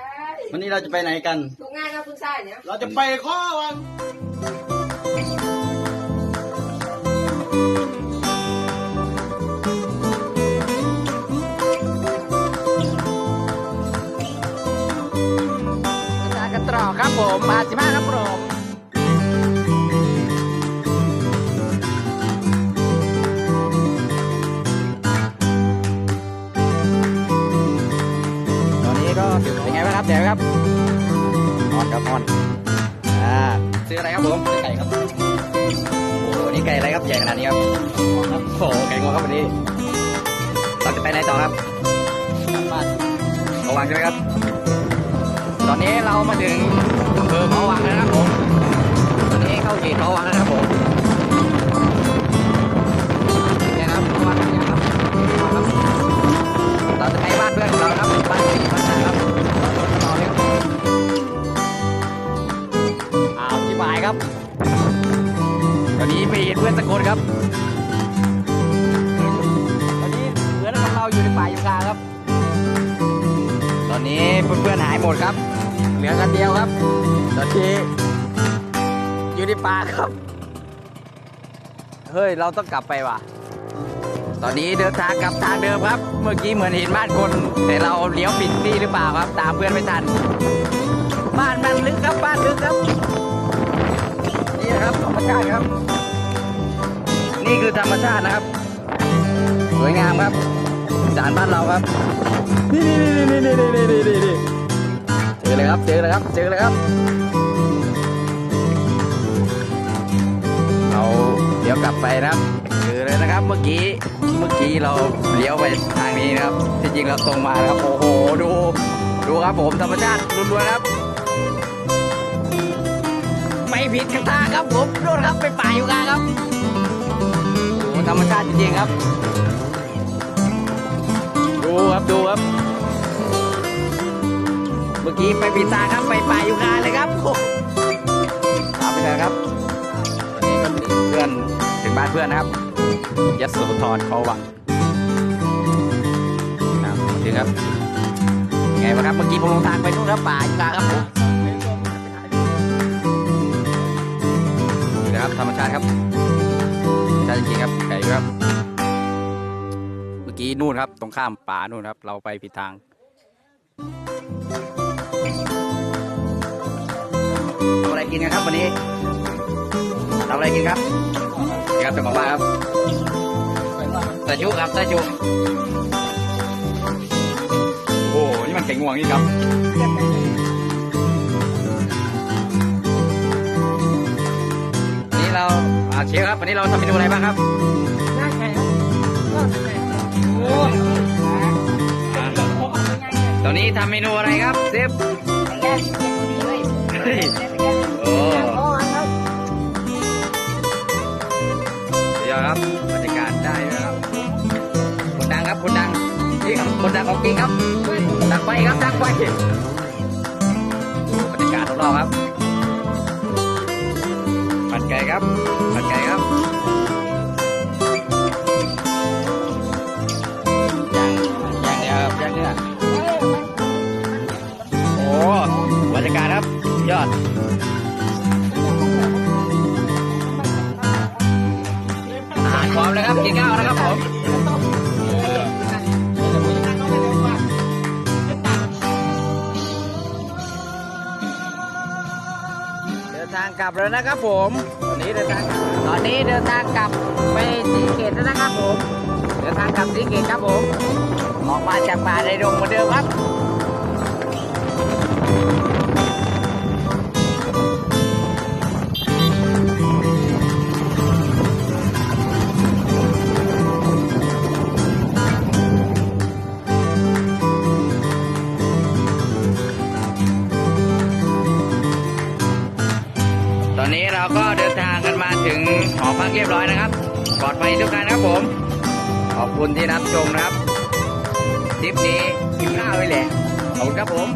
ช่วันนี้เราจะไปไหนกันทุกงานครับคุณชายเนี่ยเราจะไปข้อวันจากันตรอกครับผมมาสิมาครับ ครับเดี๋ยวครับนอนครับนอนอ่าซื้ออะไรครับผมซื้อไก่ครับโอ้โหนี่ไก่อะไรครับใหญ่ขนาดนี้ครับครับโอ้โหไก่งวงครับวันนี้เราจะไปไหนต่อครับบ้านเขาวางใช่ไหมครับ ตอนนี้เรามาถึงอำเภอเขาวังแล้วนะครับผมตอนนี้เข้าเขตเขาวังแล้วนะครับผม เห็นเพื่อนสักคนครับตอนนี้เพื่อนของเราอยู่ในป่าอยู่กลาครับ ตอนนี้เพื่อนๆหายหมดครับ เหลือกันเดียวครับ ตอนนี้อยู่ในป่าครับ เฮ้ยเราต้องกลับไปว่ะ ตอนนี้เดินทางกลับทางเดิมครับ เมื่อกี้เหมือนเห็นบ้านคน แต่เราเลี้ยวผิดที่หรือเปล่าครับ ตามเพื่อนไม่ทัน บ้านมันลึกครับบ้านลึกครับนี่นะครับธรรมชาติครับ คือธรรมชาตินะครับ สวยงามครับสารบ้านเราครับนี่นี่นี่นี่นี่นี่นี่นี่เจอเลยครับเจอเลยครับเจอเลยครับ เราเดี๋ยวกลับไปนะครับเจอเลยนะครับเมื่อกี้เมื่อกี้เราเลี้ยวไปทางนี้นะครับที่จริงเราตรงมานะครับโอ้โหดูดูครับผมธรรมชาติล้วนๆครับไม่ผิดกันทางครับผมโดนครับไปป่าอยู่กลางครับ โอ้โหธรรมชาติจริงๆครับ ดูครับดูครับ เมื่อกี้ไปปีตาครับไปป่าอยู่กลางเลยครับตามไปเลยครับนนี้ก็ถึงเพื่อนถึงบ้านเพื่อนนะครับยศโสธรเขาวังครับมาถึงครับไงบ้างครับเมื่อกี้ผมลงทางไปนู่นครับป่าอยู่กลางครับนะครับธรรมชาติครับ จริงๆครับไก่ครับ เมื่อกี้นู่นครับ ตรงข้ามป่านู่นครับ เราไปผิดทางทำอะไรกินกันครับวันนี้ทำอะไรกินครับนี่ครับเจะบอกว่าครับตะจุครับตะจุโอ้โหนี่มันแข็งงวงนี่ครับาอ่าเชฟครับวันนี้เราทำเมนูอะไรบ้างครับน่าไงครับก็ไงโอ้ตอนนี้ทำเมนูอะไรครับเชฟแรกเป็นคนดีเลยเฮ้ยโอ้โอ้ครับสุดยอดครับบรรยากาศได้ด้วยครับคนดังครับคนดังนี่ครับคนดังของจริงครับดังไฟครับดังไฟดูบรรยากาศรอบๆครับผัดไก่ครับผัดไก่ครับ รรยากาศครับ ยอดอาหารพร้อมแล้วครับกินข้าวนะครับผมเดินทางกลับแล้วนะครับผมตอนนี้เดินทางตอนนี้เดินทางกลับไปสีเกตแล้วนะครับผมเดินทางกลับสีเกตครับผมออกมาจากป่าในดงเหมือนเดิมครับ อนนี้เราก็เดินทางกันมาถึงหอพักเรียบร้อยนะครับปลอดภัยทุกท่านครับผม ขอบคุณที่รับชมนะครับคลิปนี้กินข้าวไปแหละขอบคุณครับผม